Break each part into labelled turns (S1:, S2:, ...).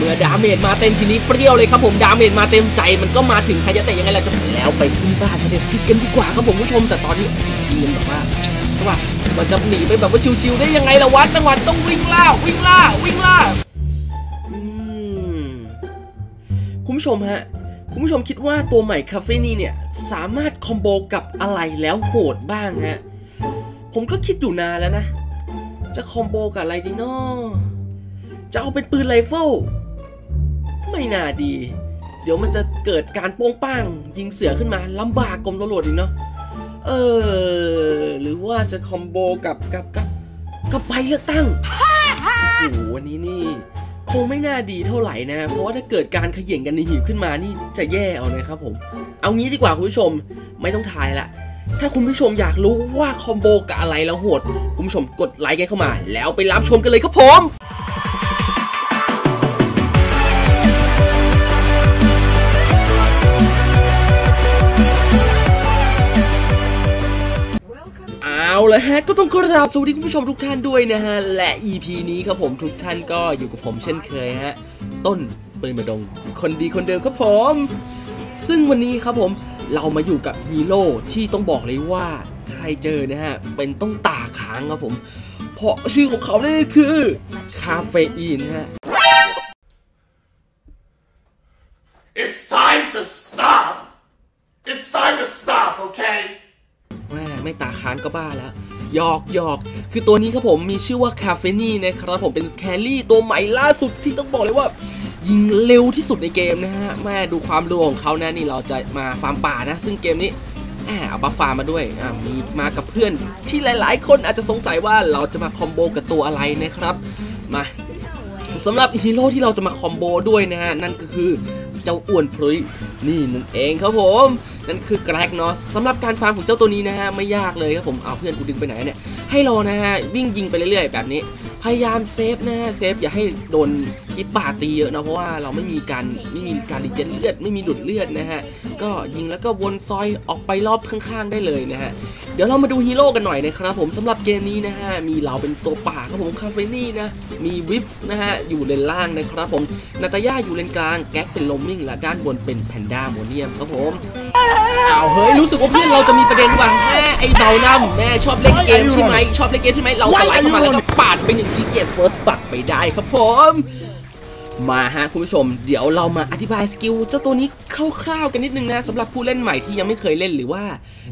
S1: เมื่อดาเมจมาเต็มทีนี้เปรี้ยวเลยครับผมดาเมจมาเต็มใจมันก็มาถึงฮายาเตะยังไงล่ะจะแล้วไปขึ้นบ้านเตะซิกกันดีกว่าครับผมผู้ชมแต่ตอนนี้ยิงแบบว่าว่ามันจะหนีไปแบบว่าชิวๆได้ยังไงล่ะวะจังหวะต้องวิ่งล่าวิ่งล่าวิ่งล่าคุณผู้ชมฮะคุณผู้ชมคิดว่าตัวใหม่คาเฟนี่เนี่ยสามารถคอมโบกับอะไรแล้วโหดบ้างฮะผมก็คิดอยู่นานแล้วนะ จะคอมโบกับอะไรดีเนาะจะเอาเป็นปืนไรเฟิล ไม่น่าดี เดี๋ยวมันจะเกิดการโป้งป้างยิงเสือขึ้นมาลำบากกรมตำรวจอีกเนาะเออ หรือว่าจะคอมโบกับกับกับกับใบเลือกตั้งโอ้โหวันนี้นี่ คงไม่น่าดีเท่าไหร่นะ เพราะว่าถ้าเกิดการเขย่งกันในหีบขึ้นมานี่จะแย่เอานะครับผม เอางี้ดีกว่าคุณผู้ชมไม่ต้องทายละถ้าคุณผู้ชมอยากรู้ว่าคอมโบกับอะไรแล้วโหด คุณผู้ชมกดไลค์กันเข้ามา แล้วไปรับชมกันเลยครับผม ละฮะก็ต้องกราบสวัสดีคุณผู้ชมทุกท่านด้วยนะฮะ และ EP นี้ครับผมทุกท่านก็อยู่กับผมเช่นเคยฮะ ต้นปืนมาดงคนดีคนเดิมครับผม ซึ่งวันนี้ครับผมเรามาอยู่กับฮีโร่ที่ต้องบอกเลยว่าใครเจอนะฮะ เป็นต้องตาค้างครับผม เพราะชื่อของเขาเนี่ยคือคาเฟอีนฮะ
S2: It's time to stop! It's time to stop, okay?
S1: ไม่ตาค้างก็บ้าแล้วหยอกหยอกคือตัวนี้ครับผมมีชื่อว่าคาเฟนี่นะครับผมเป็นแครี่ตัวใหม่ล่าสุดที่ต้องบอกเลยว่า ยิงเร็วที่สุดในเกมนะฮะแม่ดูความเร็วของเขานะนี่เราจะมาฟาร์มป่านะ ซึ่งเกมนี้แอบเอาบัฟฟาร์มมาด้วยมีมากับเพื่อนที่หลาย ๆ คนอาจจะสงสัยว่าเราจะมาคอมโบกับตัวอะไรนะครับมาสำหรับฮีโร่ที่เราจะมาคอมโบด้วยนะฮะนั่นก็คือเจ้าอ้วนพลุยนี่นั่นเองครับผม นั่นคือแกรกเนาะสำหรับการฟาร์มของเจ้าตัวนี้นะฮะไม่ยากเลยครับผมเอาเพื่อนกูดึงไปไหนเนี่ยให้รอนะฮะวิ่งยิงไปเรื่อยๆแบบนี้ พยายามเซฟนะฮะเซฟอย่าให้โดน คิดป่าตีเยอะนะเพราะว่าเราไม่มีการไม่มีการรีเจนเลือดไม่มีดุดเลือดนะฮะก็ยิงแล้วก็วนซอยออกไปรอบข้างๆได้เลยนะฮะเดี๋ยวเรามาดูฮีโร่กันหน่อยนะครับผมสำหรับเกมนี้นะฮะมีเราเป็นตัวป่าครับผมคาเฟนี่นะมีวิปส์นะฮะอยู่เลนล่างนะครับผมนาตาย่าอยู่เลนกลางแก๊กเป็นโลมมิ่งและด้านบนเป็นแพนด้าโมเนียมครับผมเอาเฮ้ยรู้สึกว่าเพื่อนเราจะมีประเด็นว่ะแม่ไอ้เบานำแม่ชอบเล่นเกมใช่ไหมชอบเล่นเกมใช่ไหมเราสไลด์เข้ามาแล้วก็ปาดไปหนึ่งทีเก็บเฟิร์สบักไปได้ครับผม มาฮะคุณผู้ชม เดี๋ยวเรามาอธิบายสกิลเจ้าตัวนี้คร่าวๆกันนิดนึงนะสำหรับผู้เล่นใหม่ที่ยังไม่เคยเล่นหรือว่า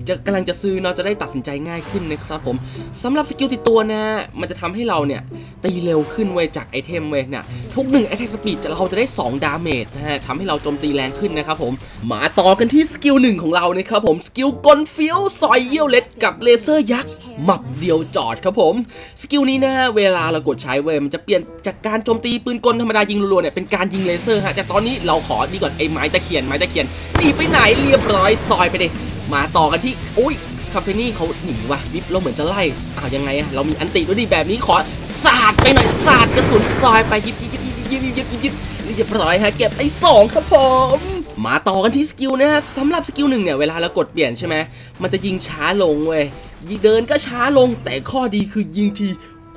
S1: จะกำลังจะซื้อเนาะจะได้ตัดสินใจง่ายขึ้นนะครับผมสำหรับสกิลติดตัวนะ มันจะทำให้เราเนี่ยตีเร็วขึ้นเว้ยจากไอเทมเว้ยเนี่ยทุกหนึ่งไอเทมสปีดเราจะได้ 2 ดาเมจนะฮะทำให้เราโจมตีแรงขึ้นนะครับผมมาต่อกันที่สกิลหนึ่งของเรานะครับผมสกิลกลฟิวซอยเยี่ยวเล็ดกับเลเซอร์ยักษ์หมับเดียวจอดครับผมสกิลนี้นะเวลาเรากดใช้เว้ยมันจะเปลี่ยนจากการโจมตีปืนกลธรรมดายิงรัวเนี่ยเป็นการยิงเลเซอร์ฮะแต่ตอนนี้เราขอดีก่อนไอ้ไม้ตะเคียนไม้ตะเคียนหนีไปไหนเรียบร้อยซอยไปดิมาต่อกันที่อุ้ยคาเฟนี่เขาหนีว่ะวิปเราเหมือนจะไล่อ้าวยังไงอะเรามีอันติด้วยดิแบบนี้ขอสาดไปหน่อยสาดกระสุนซอยไปยิบยิบยิบยิบยิบยิบยิบยิบเรียบร้อยฮะเก็บไอ้สองครับผมมาต่อกันที่สกิลนะฮะสำหรับสกิลหนึ่งเนี่ยเวลาเรากดเปลี่ยนใช่ไหมมันจะยิงช้าลงเว้ยยิงเดินก็ช้าลงแต่ข้อดีคือยิงที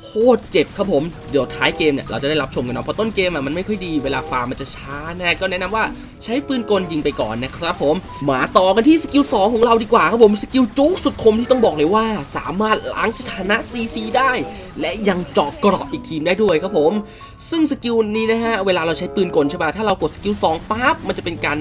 S1: โคตรเจ็บครับผม เดี๋ยวท้ายเกมเนี่ยเราจะได้รับชมกันเนาะเพราะต้นเกมอะมันไม่ค่อยดีเวลาฟาร์มมันจะช้านะก็แนะนำว่าใช้ปืนกลยิงไปก่อนนะครับผมมาต่อกันที่สกิล2ของเราดีกว่าครับผมสกิลจุกสุดคมที่ต้องบอกเลยว่า สามารถล้างสถานะ CC ได้ และยังเจาะกราะอีกทีมได้ด้วยครับผม ซึ่งสกิลนี้นะฮะเวลาเราใช้ปืนกลใช่ป่ะถ้าเรากดสกิล2ปั๊บมันจะเป็นการ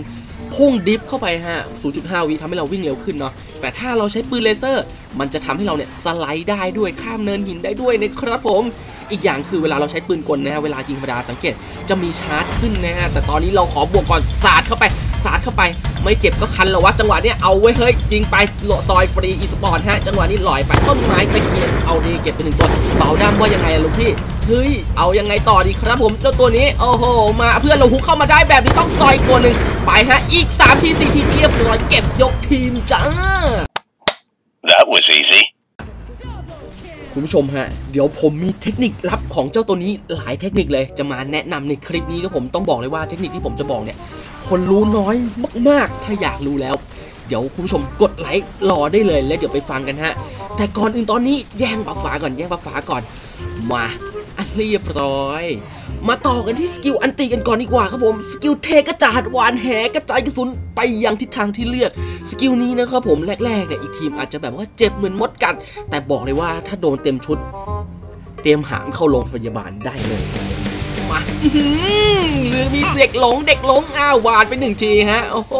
S1: พุ่งดิฟเข้าไปฮะ 0.5 วิทำให้เราวิ่งเร็วขึ้นเนาะ แต่ถ้าเราใช้ปืนเลเซอร์ มันจะทำให้เราเนี่ยสไลด์ได้ด้วยข้ามเนินหินได้ด้วยนะครับผม อีกอย่างคือเวลาเราใช้ปืนกลนะฮะ เวลายิงธรรมดาสังเกตจะมีชาร์จขึ้นนะฮะ แต่ตอนนี้เราขอบวกก่อนสาดเข้าไป สาดเข้าไป ไม่เจ็บก็คันแล้ววะจังหวะเนี้ยเอาไว้เฮ้ยยิงไปโลซอยฟรีอีสปอร์ตฮะจังหวะนี้ลอยไปต้นไม้ตะเคียนเอาดีเก็บไปหนึ่งตัวเบาดำว่ายังไงอะลูกพี่เฮ้ยเอายังไงต่อดีครับผมเจ้าตัวนี้โอ้โหมาเพื่อนเราฮุกเข้ามาได้แบบนี้ต้องซอยตัวหนึ่งไปฮะอีก3ที4ทีเรียบร้อยเก็บยกทีมจ้า
S2: That was easy.
S1: คุณผู้ชมฮะ เดี๋ยวผมมีเทคนิคลับของเจ้าตัวนี้หลายเทคนิคเลยจะมาแนะนำในคลิปนี้ครับผมต้องบอกเลยว่าเทคนิคที่ผมจะบอกเนี่ย คนรู้น้อยมากๆ ถ้าอยากรู้แล้ว เดี๋ยวคุณผู้ชมกดไลค์รอได้เลยแล้วเดี๋ยวไปฟังกันฮะ แต่ก่อนอื่นตอนนี้แย่งบัฟฟ้าก่อนแย่งบัฟฟ้าก่อน มาอันเรียบร้อย มาต่อกันที่สกิลอันติกันก่อนดีกว่าครับผม สกิลเทกระจาดหวานแหกระจายกระสุนไปยังทิศทางที่เลือก สกิลนี้นะครับผมแรกๆเนี่ยอีกทีมอาจจะแบบว่าเจ็บเหมือนมดกัด แต่บอกเลยว่าถ้าโดนเต็มชุด เตรียมหามเข้าโรงพยาบาลได้เลยมาอื้อหือหรือมี เด็กหลงเด็กหลงอ้าวหวานไปหนึ่งทีฮะโอ้โห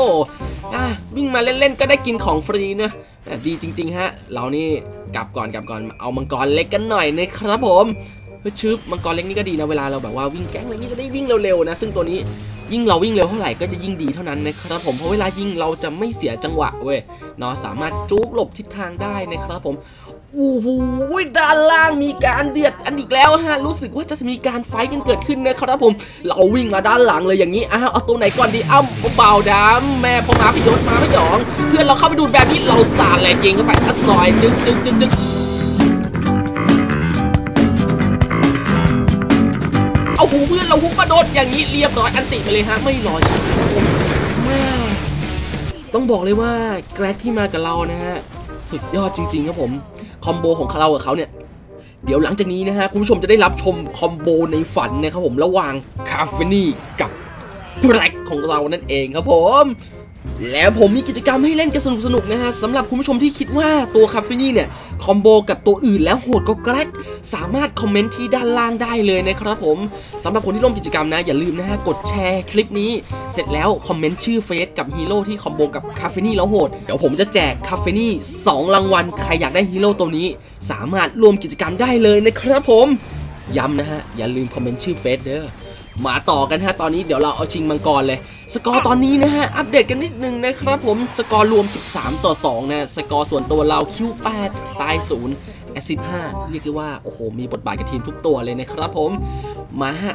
S1: อะวิ่งมาเล่นๆก็ได้กินของฟรีนะดีจริง ๆ ฮะ เรานี่กลับก่อนกลับก่อนเอามังกรเล็กกันหน่อยนะครับผมเฮ้ยชึบมังกรเล็กนี่ก็ดีนะเวลาเราแบบว่าวิ่งแก๊งอะไรนี่จะได้วิ่งเร็วๆนะ ซึ่งตัวนี้ยิ่งเราวิ่งเร็วเท่าไหร่ก็จะยิ่งดีเท่านั้นนะครับผมเพราะเวลายิงเราจะไม่เสียจังหวะเว้ยเนาะสามารถจุกหลบทิศทางได้นะครับผม โอ้โหด้านล่างมีการเดือดอันอีกแล้วฮะรู้สึกว่าจะมีการไฟกันเกิดขึ้นนะครับผม เราวิ่งมาด้านหลังเลยอย่างนี้อ้าวเอาตัวไหนก่อนดีอ้ำเบาดำแม่พอมาพี่ยศมาพี่หยอง เพื่อนเราเข้าไปดูแบบนี้เราสาดแรงยิงเข้าไปอะซอยจึ๊กจึ๊กจึ๊กจึ๊กเอาหูเพื่อนเราหุบมาโดนอย่างนี้เรียบร้อยอันติไปเลยฮะไม่รอช้าแม่ต้องบอกเลยว่าแกลกที่มากับเรานะฮะสุดยอดจริงๆครับผม คอมโบของเรากับเขาเนี่ยเดี๋ยวหลังจากนี้นะฮะ คุณผู้ชมจะได้รับชมคอมโบในฝันนะครับผมระหว่างคาเฟนี่กับแบล็กของเรานั่นเองครับผม แล้วผมมีกิจกรรมให้เล่นกันสนุกๆนะฮะสำหรับคุณผู้ชมที่คิดว่าตัวคาเฟนี่เนี่ย คอมโบกับตัวอื่นแล้วโหดก็แกลกสามารถคอมเมนต์ที่ด้านล่างได้เลยนะครับผมสำหรับคนที่ร่วมกิจกรรมนะ อย่าลืมนะฮะกดแชร์คลิปนี้เสร็จแล้วคอมเมนต์ชื่อเฟซกับฮีโร่ที่คอมโบกับคาเฟนี่แล้วโหด เดี๋ยวผมจะแจกคาเฟนี่2รางวัลใครอยากได้ฮีโร่ตัวนี้ สามารถร่วมกิจกรรมได้เลยนะครับผมย้ำนะฮะอย่าลืมคอมเมนต์ชื่อเฟซเด้อ มาต่อกันฮะตอนนี้เดี๋ยวเราเอาชิงมังกรเลย สกอร์ตอนนี้นะฮะ อัปเดตกันนิดนึงนะครับผมสกอร์รวม 13 ต่อ 2 นะ สกอร์ส่วนตัวเราคิว8ตาย 0 แอซิด5เรียกได้ว่า โอ้โห มีบทบาทกับทีมทุกตัวเลยนะครับผม มาฮะ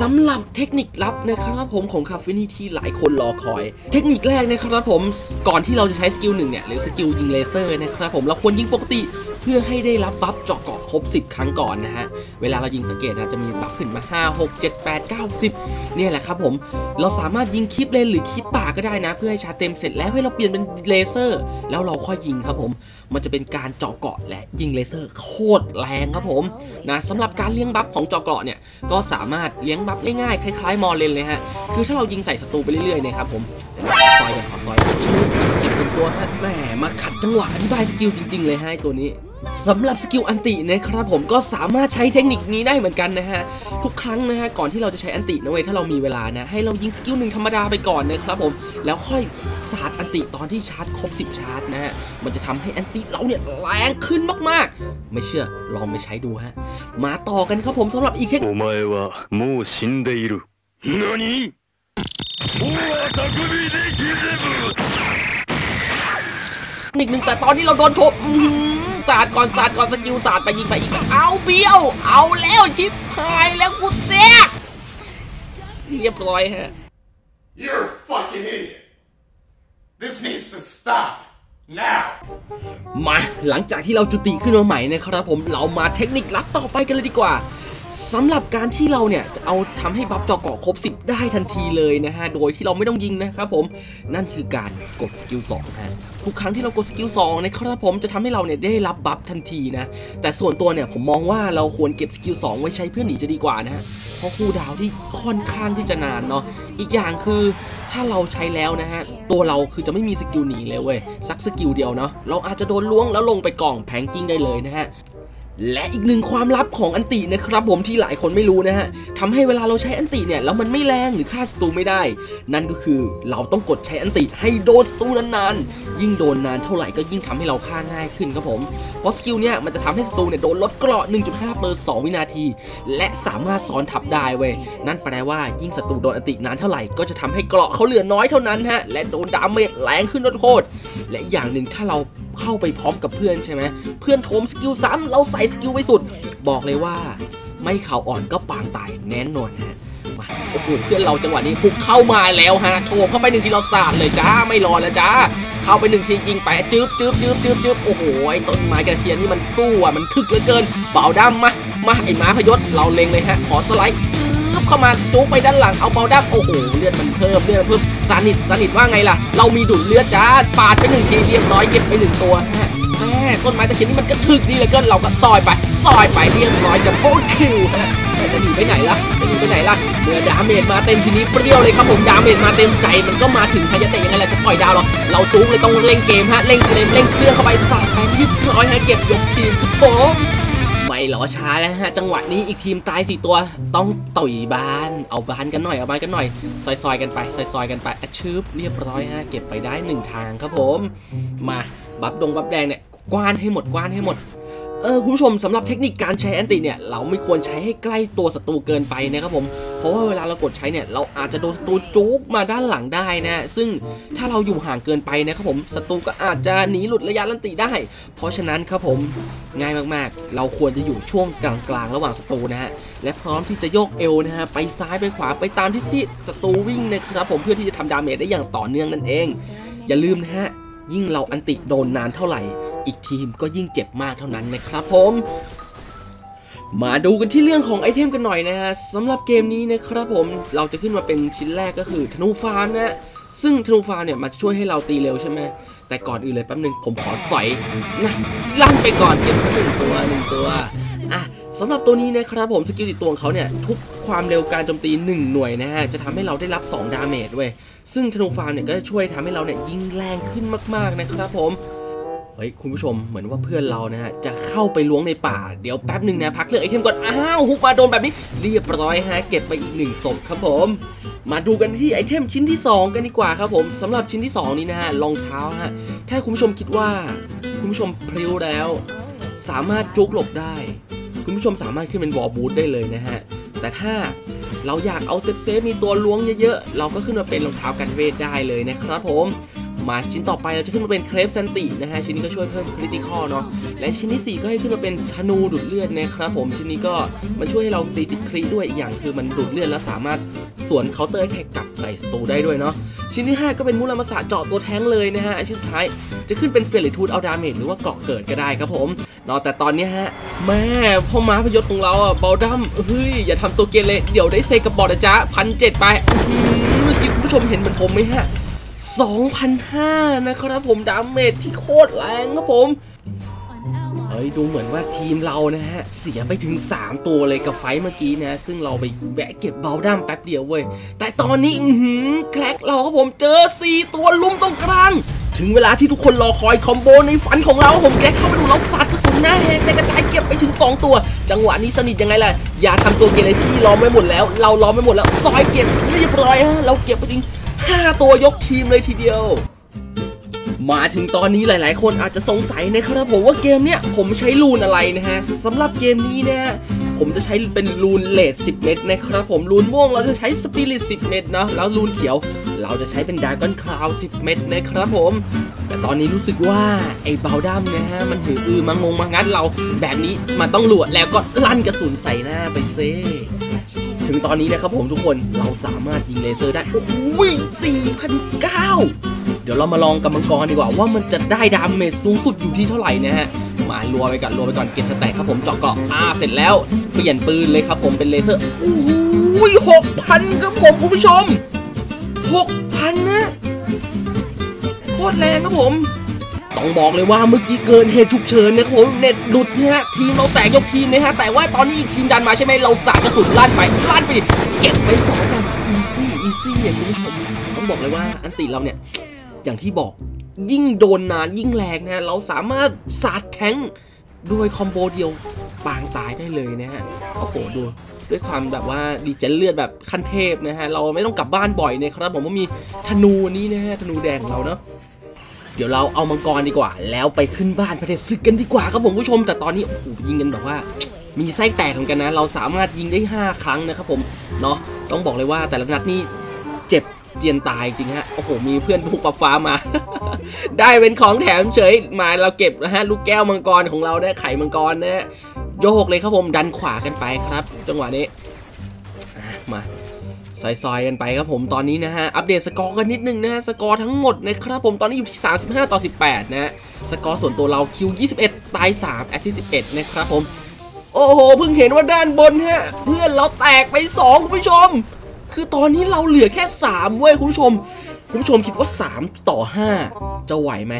S1: สำหรับเทคนิคลับนะครับผมของคาเฟนี่ที่หลายคนรอคอย เทคนิคแรกนะครับผมก่อนที่เราจะใช้สกิลหนึ่งเนี่ยหรือสกิลยิงเลเซอร์นะครับผมเราควรยิงปกติ เพื่อให้ได้รับบัฟเจาะเกาะครบ 10 ครั้งก่อนนะฮะ เวลาเรายิงสังเกตนะจะมีบัฟขึ้นมา 5 6 7 8 9 10 เนี่ยแหละครับผม เราสามารถยิงคลิปเลนหรือคลิปป่าก็ได้นะ เพื่อให้ชาเต็มเสร็จแล้วให้เราเปลี่ยนเป็นเลเซอร์ แล้วเราค่อยยิงครับผม มันจะเป็นการเจาะเกาะและยิงเลเซอร์โคตรแรงครับผมนะสำหรับการเลี้ยงบัฟของเจาะเกาะเนี่ยก็สามารถเลี้ยงบัฟง่ายๆคล้ายๆมอลเลนเลยฮะคือถ้าเรายิงใส่ศัตรูไปเรื่อยๆเนี่ยครับผมซอยกันขอซอยกันเป็นตัวฮะแหมมาขัดจังหวะอธิบายสกิลจริง ๆ เลยฮะไอ้ตัวนี้ สำหรับสกิลอันตินะครับผมก็สามารถใช้เทคนิคนี้ได้เหมือนกันนะฮะทุกครั้งนะฮะก่อนที่เราจะใช้อันตินะเว้ยถ้าเรามีเวลานะให้เรายิงสกิลหนึ่งธรรมดาไปก่อนนะครับผมแล้วค่อยสาดอันติตอนที่ชาร์จครบ 10 ชาร์จนะฮะมันจะทำให้อันติเราเนี่ยแรงขึ้นมากๆ ไม่เชื่อลองไปใช้ดูฮะมาต่อกันครับผมสำหรับอีกเทค
S3: นิคว่ามูชินเดอรุนานิโอ้อาตะกุบิเดกิเดบุ
S1: นิคหนึ่งแต่ตอนที่เราโดนทบ สาดก่อนสาดก่อนสกิลสาดไปยิงไปอีกเอาเบี้ยว เอาแล้วชิปหายแล้วกูแตกเรียบร้อยฮะ
S2: You're a fucking idiot. This needs to stop. Now.
S1: มาหลังจากที่เราจุติขึ้นมาใหม่นะครับผมเรามาเทคนิคลับต่อไปกันเลยดีกว่า สำหรับการที่เราเนี่ยจะเอาทำให้บัฟเจาะเกาะครบ 10 ได้ทันทีเลยนะฮะ โดยที่เราไม่ต้องยิงนะครับผม นั่นคือการกดสกิล2ฮะ ทุกครั้งที่เรากดสกิล2นะครับผมจะทำให้เราเนี่ยได้รับบัฟทันทีนะ แต่ส่วนตัวเนี่ยผมมองว่าเราควรเก็บสกิล2ไว้ใช้เพื่อหนีจะดีกว่านะฮะ เพราะคู่ดาวที่ค่อนข้างที่จะนานเนาะ อีกอย่างคือถ้าเราใช้แล้วนะฮะ ตัวเราคือจะไม่มีสกิลหนีเลยเว้ย สักสกิลเดียวเนาะ เราอาจจะโดนล้วงแล้วลงไปกล่องแพงกิ้งได้เลยนะฮะ และอีกหนึ่งความลับของอันตินะครับผมที่หลายคนไม่รู้นะฮะทำให้เวลาเราใช้อันติเนี่ยแล้วมันไม่แรงหรือฆ่าศัตรูไม่ได้ นั่นก็คือเราต้องกดใช้อันติให้โดนศัตรูนานๆ ยิ่งโดนนานเท่าไหร่ก็ยิ่งทำให้เราฆ่าง่ายขึ้นครับผม เพราะสกิลเนี่ยมันจะทำให้ศัตรูเนี่ยโดนลดเกราะ 1.5 เปอร์ 2 วินาที และสามารถซ้อนทับได้เว้ย นั่นแปลว่ายิ่งศัตรูโดนอันตินานเท่าไหร่ก็จะทำให้เกราะเขาเหลือน้อยเท่านั้นฮะ และโดนดาเมจแรงขึ้นโคตรและอย่างหนึ่งถ้าเรา เข้าไปพร้อมกับเพื่อนใช่ไหมเพื่อนโถมสกิลซ้ำเราใส่สกิลไว้สุด บอกเลยว่า ไม่เข่าอ่อนก็ปางตายแน่นอนฮะมาโอ้โหเพื่อนเราจังหวะนี้หุกเข้ามาแล้วฮะโถมเข้าไปหนึ่งทีเราสาดเลยจ้าไม่รอแล้วจ้าเข้าไปหนึ่งทียิงไปจืบจืบจืบจืบจืบโอ้โหไอ้ต้นไม้กระเทียมนี่มันสู้อะมันถึกเหลือเกินเป่าดำมามาไอ้ม้าพยศเราเล็งเลยฮะขอสไลด์เข้ามาจุกไปด้านหลังเอาเป่าดำโอ้โหเลือดมันเพิ่มเลือดมันเพิ่ม สานิทสานิทว่าไงล่ะ เรามีดุดเลือดจ้าปาดไปหนึ่งทีเรียบร้อยเก็บไปหนึ่งตัวแม่ต้นไม้ตะเคียนนี่มันก็ถึกดีเหลือเกินเราก็ซอยไป ซอยไปเรียบร้อยจะโบคิวจะหนีไปไหนล่ะจะหนีไปไหนล่ะเมื่อดาเมจมาเต็มทีนี้เปรี้ยวเลยครับผมดาเมจมาเต็มใจมันก็มาถึงพายาเตะยังไงล่ะจะปล่อยดาวหรอเราจุ๊กเลยต้องเล่นเกมฮะเล่นเกมเล่นเครื่องเข้าไปสาดแทงยึดร้อยฮะเก็บยกทีมครับผม ไม่รอช้าแล้วฮะ จังหวะนี้อีกทีมตายสี่ตัว ต้องต่อยบ้าน เอาบานกันหน่อย เอาบานกันหน่อย ซอยๆกันไป ซอยๆกันไปอชืบเรียบร้อยฮะ เก็บไปได้หนึ่งทางครับผม มา บัฟดงบัฟแดงเนี่ย กว้านให้หมด กว้านให้หมด เออคุณผู้ชมสำหรับเทคนิคการใช้แอนติเนี่ยเราไม่ควรใช้ให้ใกล้ตัวศัตรูเกินไปนะครับผมเพราะว่าเวลาเรากดใช้เนี่ยเราอาจจะโดนศัตรูจุกมาด้านหลังได้นะซึ่งถ้าเราอยู่ห่างเกินไปนะครับผมศัตรูก็อาจจะหนีหลุดระยะลันติได้ เพราะฉะนั้นครับผมง่ายมากๆ เราควรจะอยู่ช่วงกลางๆ ระหว่างศัตรูนะฮะและพร้อมที่จะโยกเอวนะฮะไปซ้ายไปขวาไปตามที่ที่ศัตรูวิ่งนะครับผมเพื่อที่จะทำดาเมจได้อย่างต่อเนื่องนั่นเอง อย่าลืมนะฮะยิ่งเราอันติโดนนานเท่าไหร่ อีกทีมก็ยิ่งเจ็บมากเท่านั้นนะครับผมมาดูกันที่เรื่องของไอเทมกันหน่อยนะฮะสำหรับเกมนี้นะครับผมเราจะขึ้นมาเป็นชิ้นแรกก็คือธนูฟาร์มนะซึ่งธนูฟาร์มเนี่ยมันจะช่วยให้เราตีเร็วใช่ไหมแต่ก่อนอื่นเลยแป๊บนึงผมขอสอยนะลั่นไปก่อนเก็บสักหนึ่งตัวหนึ่งตัวอะสำหรับตัวนี้นะครับผมสกิลติดตัวของเขาเนี่ยทุกความเร็วการโจมตี 1 หน่วยนะฮะจะทำให้เราได้รับ 2 ดาเมจด้วยซึ่งธนูฟาร์มเนี่ยก็จะช่วยทำให้เราเนี่ยยิงแรงขึ้นมากๆนะครับผม เฮ้ยคุณผู้ชมเหมือนว่าเพื่อนเรานะฮะจะเข้าไปล้วงในป่า เดี๋ยวแป๊บหนึ่งนะพักเรื่องไอเทมก่อน อ้าวฮุกมาโดนแบบนี้ เรียบร้อยฮะเก็บไปอีกหนึ่งศพครับผม มาดูกันที่ไอเทมชิ้นที่ 2 กันดีกว่าครับผมสำหรับชิ้นที่ 2 นี้นะฮะรองเท้าฮะถ้าคุณผู้ชมคิดว่า คุณผู้ชมพริ้วแล้ว สามารถจุกหลบได้ คุณผู้ชมสามารถขึ้นเป็นวอลบูทได้เลยนะฮะแต่ถ้าเราอยากเอาเซฟเซฟมีตัวล้วงเยอะๆ เราก็ขึ้นมาเป็นรองเท้ากันเวทได้เลยนะครับผม มาชิ้นต่อไปเราจะขึ้นมาเป็นเครปซันตินะฮะชิ้นนี้ก็ช่วยเพิ่มคริติคอลเนาะและชิ้นที่ 4 ก็ให้ขึ้นมาเป็นธนูดูดเลือดนะครับผมชิ้นนี้ก็มันช่วยให้เราตีติดคริด้วยอีกอย่างคือมันดูดเลือดและสามารถสวนเคาน์เตอร์แท็กกลับใส่ศัตรูได้ด้วยเนาะชิ้นที่ 5 ก็เป็นมูลมาสะเจาะตัวแท้งเลยนะฮะชิ้นสุดท้ายจะขึ้นเป็นเฟลิทูดเอาดาเมจหรือว่าเกาะเกิดก็ได้ครับผมเนาะแต่ตอนนี้ฮะแม่พ่อม้าพยศของเราอะเบลดัมเฮ้ยอย่าทำตัวเกเรเดี๋ยวได้เซกับบอดนะจ๊ะพันเจ็ดไปเมื่อกี้ผู้ชมเห็นเหมือนผมไหมฮะ 2,500นะครับผมดาเมจที่โคตรแรงครับผมเฮ้ยดูเหมือนว่าทีมเรานะฮะ เสียไปถึง 3 ตัวเลยกับไฟเมื่อกี้นะ ซึ่งเราไปแวะเก็บเบลดัมแป๊บเดียวเว้ย แต่ตอนนี้หือแคลกเราครับผมเจอ 4 ตัวลุมตรงกลาง ถึงเวลาที่ทุกคนรอคอยคอมโบในฝันของเราผมแกเข้ามาดูเราสัตว์กระสุนหน้าแหกในกระจายเก็บไปถึง 2 ตัว จังหวะนี้สนิทยังไงล่ะ อย่าทำตัวเกเรพี่ล้อมไว้หมดแล้ว เราล้อมไว้หมดแล้วซอยเก็บเรียบร้อยฮะเราเก็บไปถึง 5 ตัวยกทีมเลยทีเดียว มาถึงตอนนี้หลาย ๆ คนอาจจะสงสัยนะครับผมว่าเกมเนี้ยผมใช้รูนอะไรนะฮะสำหรับเกมนี้นะฮะผมจะใช้เป็นรูนเลด10 เม็ดนะครับผมรูนม่วงเราจะใช้สปิริต10 เม็ดเนาะแล้วรูนเขียวเราจะใช้เป็นดากอนคลาว10 เม็ดนะครับผม แต่ตอนนี้รู้สึกว่าไอ้เบลดัมนะฮะมันหืออือมางงมางัดเราแบบนี้มันต้องหลวดแล้วก็ลั่นกระสุนใส่หน้าไปเซ ถึงตอนนี้นะครับผมทุกคนเราสามารถยิงเลเซอร์ได้ โอ้โห4,900เดี๋ยวเรามาลองกับมังกรดีกว่าว่ามันจะได้ดาเมจสูงสุดอยู่ที่เท่าไหร่นะฮะมารัวไปก่อนรัวไปก่อนเก็บสแต็กครับผมเจาะเกาะอ่าเสร็จแล้วเปลี่ยนปืนเลยครับผมเป็นเลเซอร์โอ้โหหกพันครับผมคุณผู้ชมหกพันนะโคตรแรงครับผม ต้องบอกเลยว่าเมื่อกี้เกินเหตุฉุกเฉินนะครับผมเน็ตหลุดนะฮะทีมเราแตกยกทีมนะฮะแต่ว่าตอนนี้อีกทีมดันมาใช่ไหมเราสาดกระสุนลั่นไปลั่นไปดิเก็บไปสองแบบอีซี่อีซี่อย่างคุณผู้ชมต้องบอกเลยว่าอันติเราเนี่ยอย่างที่บอกยิ่งโดนนานยิ่งแรงนะฮะเราสามารถสาดแทงด้วยคอมโบเดียวปางตายได้เลยนะฮะโอ้โหดูด้วยความแบบว่าดีเจนเลือดแบบขั้นเทพนะฮะเราไม่ต้องกลับบ้านบ่อยนะครับผมว่ามีธนูนี้นะฮะธนูแดงเราเนาะ เดี๋ยวเราเอามังกรดีกว่า แล้วไปขึ้นบ้านประเทศศึกกันดีกว่าครับผมผู้ชม แต่ตอนนี้โอ้โหยิงกันแบบว่า มีไส้แตกเหมือนกันนะ เราสามารถยิงได้ 5 ครั้งนะครับผมเนาะต้องบอกเลยว่าแต่ละนัดนี่เจ็บเจียนตายจริงฮะ โอ้โห มีเพื่อนผูกปรับฟ้ามา ได้เป็นของแถมเฉย มาเราเก็บนะฮะ ลูกแก้วมังกรของเราได้ไข่มังกรนะฮะโยกเลยครับผม ดันขวากันไปครับ จังหวะนี้ มา ซอยๆกันไปครับผมตอนนี้นะฮะ อัปเดตสกอร์กันนิดนึงนะฮะ สกอร์ทั้งหมดนะครับผมตอนนี้อยู่ที่ 35 ต่อ 18 นะฮะ สกอร์ส่วนตัวเราคิว 21 ตาย 3 แอสซิส11 นะครับผม โอ้โห เพิ่งเห็นว่าด้านบนฮะ เพื่อนเราแตกไป 2 คุณผู้ชม คือตอนนี้เราเหลือแค่ 3 เว้ยคุณผู้ชม คุณผู้ชมคิดว่า 3 ต่อ 5 จะไหวไหม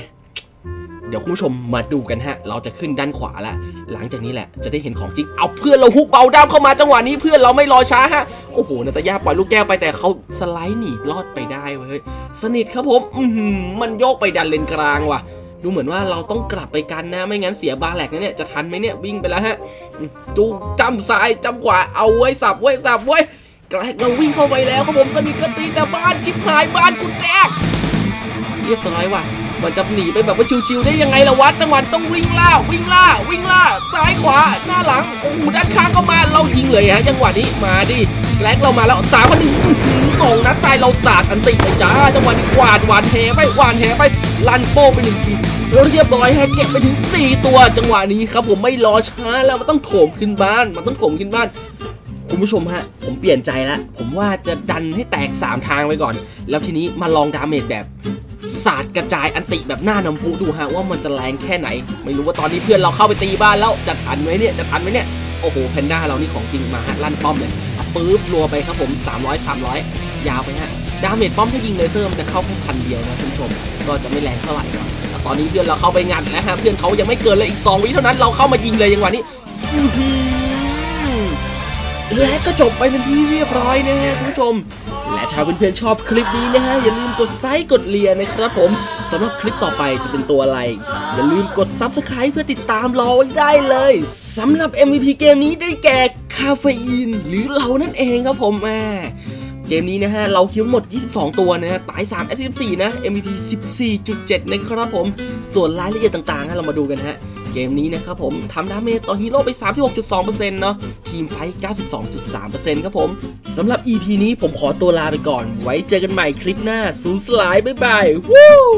S1: เดี๋ยวคุณผู้ชมมาดูกันฮะ เราจะขึ้นด้านขวาแล้วหลังจากนี้แหละจะได้เห็นของจริง เอาเพื่อนเราฮุกเบาด้ามเข้ามาจังหวะนี้เพื่อนเราไม่รอช้าฮะ โอ้โหนาตาย่าปล่อยลูกแก้วไปแต่เขาสไลด์หนีรอดไปได้เว้ยสนิทครับผมอือหือมันโยกไปดันเลนกลางว่ะ ดูเหมือนว่าเราต้องกลับไปกันนะ ไม่งั้นเสียบาแหลกนะเนี่ยจะทันไหมเนี่ยวิ่งไปแล้วฮะจูจำซ้ายจำขวาเอาไว้สับไว้สับไว้แกลกเราวิ่งเข้าไปแล้วครับผมสนิทก็ตีแต่บ้านชิบหายบ้านกุญแจเรียบร้อยว่ะมันจะหนีไปแบบว่าชิวๆได้ยังไงล่ะวะจังหวะต้องวิ่งล่าวิ่งล่า วิ่งล่า ซ้ายขวา หน้าหลังโอ้โหด้านข้างก็มาเรายิงเลยฮะจังหวะนี้มาดิ แกลกเรามาแล้วสามพันหนึ่งสองนัดตายเราสาดอันติไปจ้าจังหวะนี้กวาดหวานแหไปหวานแหไปลันโป้ไปหนึ่งทีแล้วเรียบร้อยแฮะเก็บไปถึง 4 ตัวจังหวะนี้ครับผมไม่รอช้าแล้วมันต้องโถมขึ้นบ้านมันต้องโถมขึ้นบ้านคุณผู้ชมฮะ ผมเปลี่ยนใจแล้ว ผมว่าจะดันให้แตก 3 ทางไปก่อน แล้วทีนี้มาลองดาเมจแบบสาดกระจายอันติแบบหน้าน้ำพุดูฮะว่ามันจะแรงแค่ไหน ไม่รู้ว่าตอนนี้เพื่อนเราเข้าไปตีบ้านแล้วจะทันไหมเนี่ยจะทันไหมเนี่ยโอ้โหแพนด้าเรานี่ของจริงมาฮะลั่นป้อมเลยอะ ปื๊บรัวไปครับผม 300 300 ยาวไปฮะดาเมจป้อมถ้ายิงเลเซอร์มันจะเข้าแค่พันเดียวนะคุณผู้ชม ก็จะไม่แรงเท่าไหร่แต่ตอนนี้เพื่อนเราเข้าไปงัดแล้วฮะเพื่อนเขายังไม่เกินเลยอีก 2 วิเท่านั้นเราเข้ามายิงเลยอย่างวันนี้และก็จบไปเป็นที่เรียบร้อยนะฮะคุณผู้ชม และถ้าเพื่อนๆชอบคลิปนี้นะฮะอย่าลืมกดไซค์กดเลียนะครับผมสำหรับคลิปต่อไปจะเป็นตัวอะไร อย่าลืมกด Subscribe เพื่อติดตามรอไว้ได้เลยสำหรับ MVP เกมนี้ได้แก่ คาเฟอีน หรือเรานั่นเองครับผมแม่เกมนี้นะฮะ เราคิวหมด 22 ตัวนะฮะ ตาย 3 s 14นะ MVP 14.7 นะครับผม ส่วนรายละเอียดต่างๆฮะเรามาดูกันฮะ เกมนี้นะครับผมทำดาเมจต่อฮีโร่ไป 36.2%เนาะ ทีมไฟท์92.3%ครับผม สำหรับ EP นี้ผมขอตัวลาไปก่อน ไว้เจอกันใหม่คลิปหน้า สูสลาย บ๊ายบาย วู้